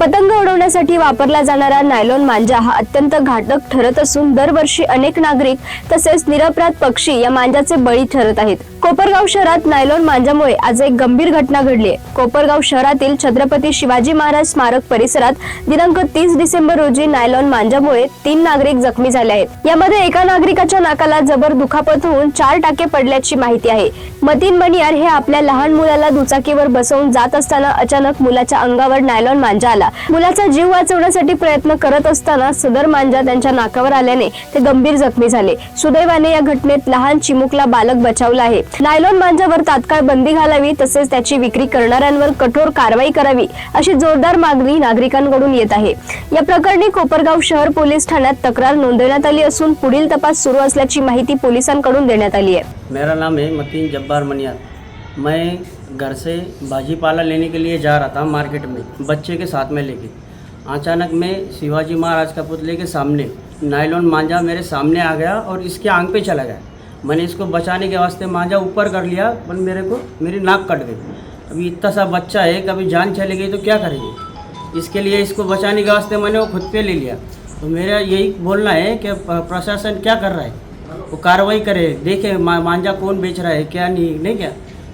पतंग उडवण्यासाठी वापरला जाणारा नायलॉन मांजा हा अत्यंत घातक ठरत असून दरवर्षी अनेक नागरिक तसेच निरपराध पक्षी या मांजाचे बळी ठरत आहेत. कोपरगाव शहरात नायलॉन मांजामुळे आज एक गंभीर घटना घडली आहे. कोपरगाव शहरातील छत्रपती शिवाजी महाराज स्मारक परिसरात दिनांक तीस डिसेंबर रोजी नायलॉन मांजामुळे तीन नागरिक जखमी झाले आहेत. यामध्ये एका नागरिकाच्या नाकाला जबर दुखापत होऊन चार टाके पडल्याची माहिती आहे. मतीन मणियार हे आपल्या लहान मुलाला दुचाकीवर बसवून जात असताना अचानक मुलाच्या अंगावर नायलॉन मांजा आला. मुलाचा जीव वाचवण्यासाठी प्रयत्न करत असताना सदर मांजा त्यांच्या नाकावर आल्याने ते गंभीर जखमी झाले. सुदैवाने या घटनेत लहान चिमुकला बालक बचावला आहे. नायलॉन मांजावर तात्काळ बंदी घालावी तसेच त्याची विक्री करणाऱ्यांवर कठोर कारवाई करावी अशी जोरदार मागणी नागरिकांकडून येत आहे. या प्रकरणी कोपरगाव शहर पोलीस ठाण्यात तक्रार नोंदवण्यात आली असून पुढील तपास सुरू असल्याची माहिती पोलिसांकडून देण्यात आली आहे. मेरा नाम है मतीन जब्बार मनियाल। मैं घर से भाजीपाला लेने के लिए जा रहा था मार्केट में, बच्चे के साथ में लेके। अचानक मैं शिवाजी महाराज का पुतले के सामने नायलॉन मांझा मेरे सामने आ गया और इसके आँख पे चला गया। मैंने इसको बचाने के वास्ते मांझा ऊपर कर लिया, पर मेरे को, मेरी नाक कट गई। अभी इतना सा बच्चा है कभी जान चली गई तो क्या करेंगे? इसके लिए इसको बचाने के वास्ते मैंने वो खुद पे ले लिया। तो मेरा यही बोलना है कि प्रशासन क्या कर रहा है? वो कार्रवाई करे, देखे मांझा कौन बेच रहा है, क्या नहीं नहीं क्या?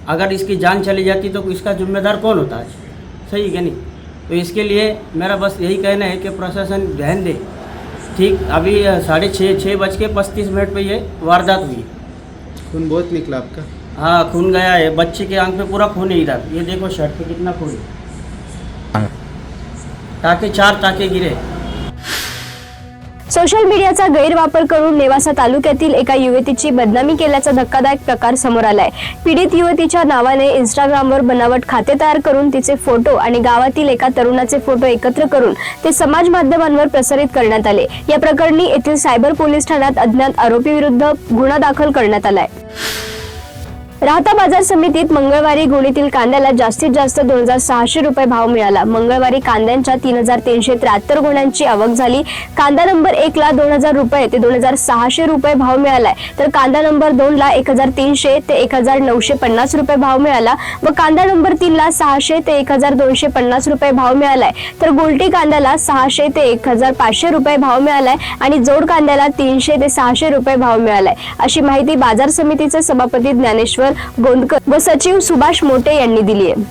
अगर इसकी जान चली जाती तो इसका जिम्मेदार कौन होता आज? सही है क्या नहीं? तो इसके लिए मेरा बस यही कहना है कि प्रशासन ध्यान दे। ठीक अभी साढ़े छः छः बज के पच्चीस मिनट पर ये वारदात हुई। खून बहुत निकला आपका? हाँ खून गया है। बच्चे के आँख पे पूरा खून है इधर। ये देखो शर्ट पे कितना खून है। टाके चार टाके गिरे। सोशल मीडियाचा गैरवापर करून नेवासा तालुक्यातील एका युवतीची बदनामी केल्याचा धक्कादायक प्रकार समोर आलाय. पीडित युवतीच्या नावाने इंस्टाग्रामवर बनावट खाते तयार करून तिचे फोटो आणि गावातील एका तरुणाचे फोटो एकत्र करून ते समाज माध्यमांवर प्रसारित करण्यात आले. या प्रकरणी येथील सायबर पोलीस ठाण्यात अज्ञात आरोपी विरुद्ध गुन्हा दाखल करण्यात आलाय. राहता बाजार समितीत मंगळवारी गुणीतील कांद्याला जास्तीत जास्त दोन हजार सहाशे रुपये भाव मिळाला. मंगळवारी कांद्यांच्या तीन हजार तीनशे त्र्याहत्तर गुणांची आवक झाली. कांदा नंबर एक ला दोन हजार रुपये ते दोन हजार सहाशे रुपये भाव मिळालाय. तर कांदा नंबर दोन ला एक हजार तीनशे ते एक हजार नऊशे पन्नास रुपये भाव मिळाला व कांदा नंबर तीन ला सहाशे ते एक हजार दोनशे पन्नास रुपये भाव मिळालाय. तर गोलटी कांद्याला सहाशे ते एक हजार पाचशे रुपये भाव मिळालाय आणि जोड कांद्याला तीनशे ते सहाशे रुपये भाव मिळालाय. अशी माहिती बाजार समितीचे सभापती ज्ञानेश्वर गोंदकर व सचिव सुभाष मोटे यांनी दिली आहे.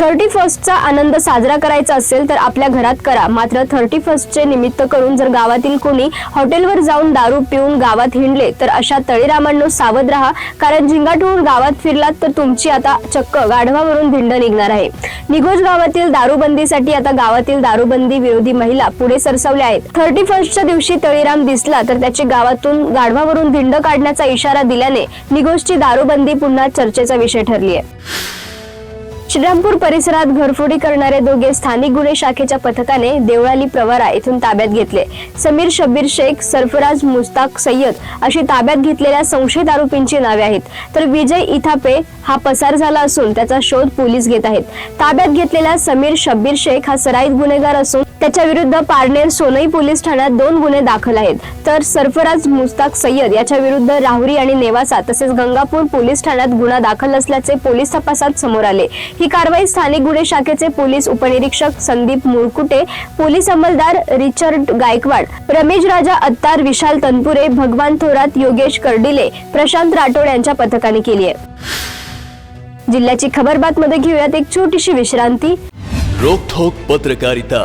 थर्टी फर्स्टचा आनंद साजरा करायचा असेल तर आपल्या घरात करा. मात्र थर्टी फर्स्टचे निमित्त करून जर गावातील कोणी हॉटेलवर जाऊन दारू पिऊन गावात हिंडले तर अशा तळीरामांनो सावध राहा. कारण झिंगाट गावात फिरलात तर तुमची आता चक्क गाढवावरून धिंड निघणार आहे. निघोज गावातील दारूबंदीसाठी आता गावातील दारूबंदी विरोधी महिला पुढे सरसावल्या आहेत. थर्टी फर्स्टच्या दिवशी तळीराम दिसला तर त्याची गावातून गाढवावरून धिंड काढण्याचा इशारा दिल्याने निघोजची दारूबंदी पुन्हा चर्चेचा विषय ठरली आहे श्रीरामपूर परिसरात घरफोडी करणारे दोघे स्थानिक गुन्हे शाखेच्या पथकाने देवळाली प्रवरा येथून ताब्यात घेतले. समीर शब्बीर शेख सरफराज मुस्ताक सय्यद अशी ताब्यात घेतलेल्या संशयित आरोपींची नावे आहेत. तर विजय इथापे हा पसार झाला असून त्याचा शोध पोलीस घेत आहेत. ताब्यात घेतलेला समीर शब्बीर शेख हा सराईत गुन्हेगार असून त्याच्या विरुद्ध पारनेर सोनई पोलीस ठाण्यात दोन गुन्हे दाखल आहेत. तर सरफराज मुस्ताक सय्यद याच्या विरुद्ध राहुरी आणि नेवासा तसेच गंगापूर पोलीस ठाण्यात गुन्हा दाखल असल्याचे पोलीस तपासात समोर आले. ही कारवाई स्थानिक गुन्हे शाखेचे पोलीस उपनिरीक्षक संदीप मुरकुटे पोलीस अंमलदार रिचर्ड गायकवाड रमेश राजा अत्तार विशाल तनपुरे भगवान थोरात योगेश कर्डिले प्रशांत राठोड यांच्या पथकाने केली आहे. जिल्ह्याची खबरबात मध्ये घेऊयात एक छोटीशी विश्रांती. रोखोक पत्रकारिता.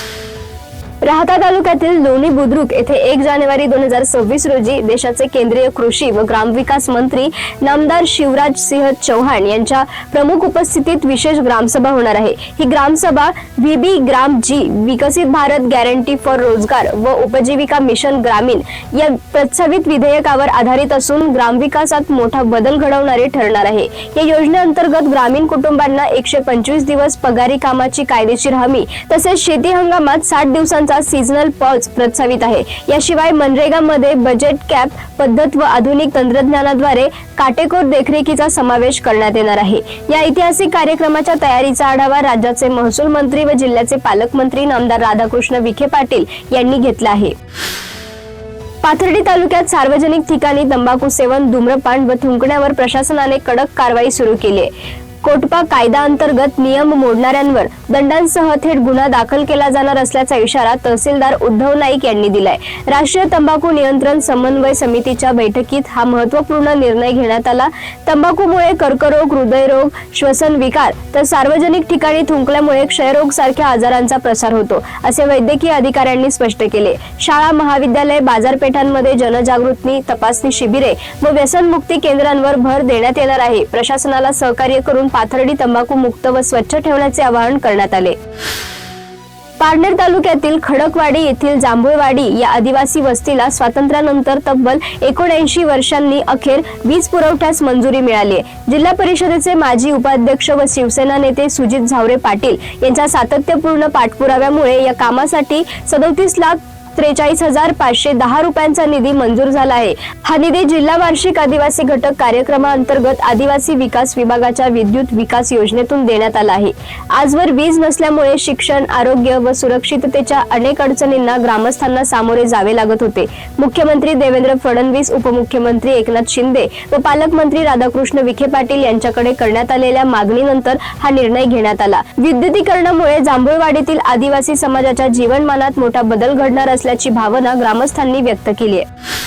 राहता तालुक्यातील लोणी बुद्रुक येथे एक जानेवारी दोन हजार सव्वीस रोजी देशाचे केंद्रीय कृषी व ग्रामविकास मंत्री नामदार शिवराज सिंह चौहान यांच्या प्रमुख उपस्थितीत विशेष ग्रामसभा होणार आहे. ही ग्रामसभा व्हीबी ग्राम जी विकसित भारत गॅरंटी फॉर रोजगार व उपजीविका मिशन ग्रामीण या प्रस्तावित विधेयकावर आधारित असून ग्रामविकासात मोठा बदल घडवणारे ठरणार आहे. या योजनेअंतर्गत ग्रामीण कुटुंबांना एकशे पंचवीस दिवस पगारी कामाची कायदेशीर हमी तसेच शेती हंगामात साठ दिवसांचा सीझनल पॉज प्रस्तावित आहे. याशिवाय मनरेगामध्ये बजेट कॅप पद्धत व आधुनिक तंत्रज्ञानाद्वारे काटेकोर देखरेखीचा समावेश करण्यात येणार आहे. या ऐतिहासिक कार्यक्रमाच्या तयारीचा आढावा राज्याचे महसूल मंत्री व जिल्ह्याचे पालकमंत्री नामदार राधाकृष्ण विखे पाटील यांनी घेतला आहे. पाथर्डी तालुक्यात सार्वजनिक ठिकाणी तंबाखू सेवन धूम्रपान व थुंकण्यावर प्रशासनाने कडक कारवाई सुरू केली आहे. कोटपा कायदा अंतर्गत नियम मोडणाऱ्यांवर दंडांसह थेट गुन्हा दाखल केला जाणार असल्याचा इशारा तहसीलदार उद्धव नाईक यांनी दिलाय. राष्ट्रीय तंबाखू नियंत्रण समन्वय समितीच्या बैठकीत हा महत्त्वपूर्ण निर्णय घेण्यात आला. तंबाखूमुळे कर्करोग हृदयरोग श्वसन विकार तर सार्वजनिक ठिकाणी थुंकल्यामुळे क्षयरोग सारख्या आजारांचा प्रसार होतो असे वैद्यकीय अधिकाऱ्यांनी स्पष्ट केले. शाळा महाविद्यालय बाजारपेठांमध्ये जनजागृती तपासणी शिबिरे व व्यसनमुक्ती केंद्रांवर भर देण्यात येणार आहे. प्रशासनाला सहकार्य करून पाथर्डी तंबाखू मुक्त व स्वच्छ ठेवण्याचे आवाहन करण्यात आले. पारनेर तालुक्यातील खडकवाडी येथील जांभूळवाडी या आदिवासी वस्तीला स्वातंत्र्यानंतर तब्बल एकोणऐंशी वर्षांनी अखेर वीज पुरवठ्यास मंजुरी मिळाली जिल्हा परिषदेचे माजी उपाध्यक्ष व शिवसेना नेते सुजित झावरे पाटील यांच्या सातत्यपूर्ण पाठपुराव्यामुळे या कामासाठी सदोतीस लाख त्रेचाळीस हजार पाचशे दहा रुपयांचा निधी मंजूर झाला आहे. हा निधी जिल्हा वार्षिक आदिवासी घटक कार्यक्रमाअंतर्गत आदिवासी विकास विभागाच्या विद्युत विकास योजनेतून देण्यात आला आहे. आजवर वीज नसल्यामुळे शिक्षण आरोग्य व सुरक्षिततेच्या अनेक अडचणींना ग्रामस्थांना सामोरे जावे लागत होते. मुख्यमंत्री देवेंद्र फडणवीस उपमुख्यमंत्री एकनाथ शिंदे व पालकमंत्री राधाकृष्ण विखे पाटील यांच्याकडे करण्यात आलेल्या मागणीनंतर हा निर्णय घेण्यात आला. विद्युतीकरणामुळे जांभूळवाडीतील आदिवासी समाजाच्या जीवनमानात मोठा बदल घडणार असल्याची भावना ग्रामस्थांनी व्यक्त केली आहे.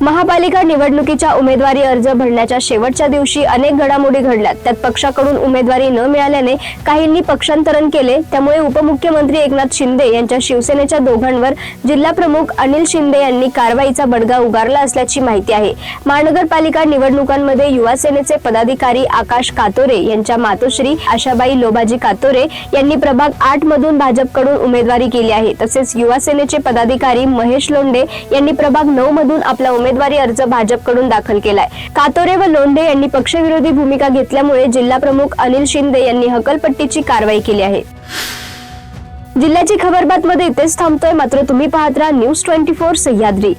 महापालिका निवडणुकीच्या उमेदवारी अर्ज भरण्याच्या शेवटच्या दिवशी अनेक घडामोडी घडल्यात. त्यात पक्षाकडून उमेदवारी न मिळाल्याने काहींनी पक्षांतरण केले. त्यामुळे उपमुख्यमंत्री एकनाथ शिंदे यांच्या शिवसेनेच्या दोघांवर जिल्हा प्रमुख अनिल शिंदे यांनी कारवाईचा बडगा उगारला असल्याची माहिती आहे. महानगरपालिका निवडणुकांमध्ये युवा सेनेचे पदाधिकारी आकाश कातोरे यांच्या मातोश्री आशाबाई लोबाजी कातोरे यांनी प्रभाग आठ मधून भाजपकडून उमेदवारी केली आहे. तसेच युवा सेनेचे पदाधिकारी महेश लोंडे यांनी प्रभाग नऊ मधून आपला उमेदवारी अर्ज भाजपकडून दाखल केलाय. कातोरे व लोंढे यांनी पक्षविरोधी भूमिका घेतल्यामुळे जिल्हा प्रमुख अनिल शिंदे यांनी हकलपट्टीची कारवाई केली आहे. जिल्ह्याची खबरबात मध्ये इथेच थांबतोय. मात्र तुम्ही पाहत राहा न्यूज ट्वेंटी फोर सह्याद्री.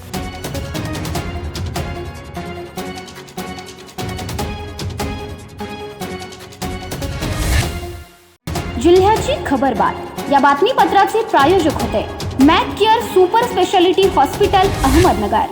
जिल्ह्याची खबरबात या बातमीपत्राचे प्रायोजक होते. Mac care super speciality hospital Ahmednagar.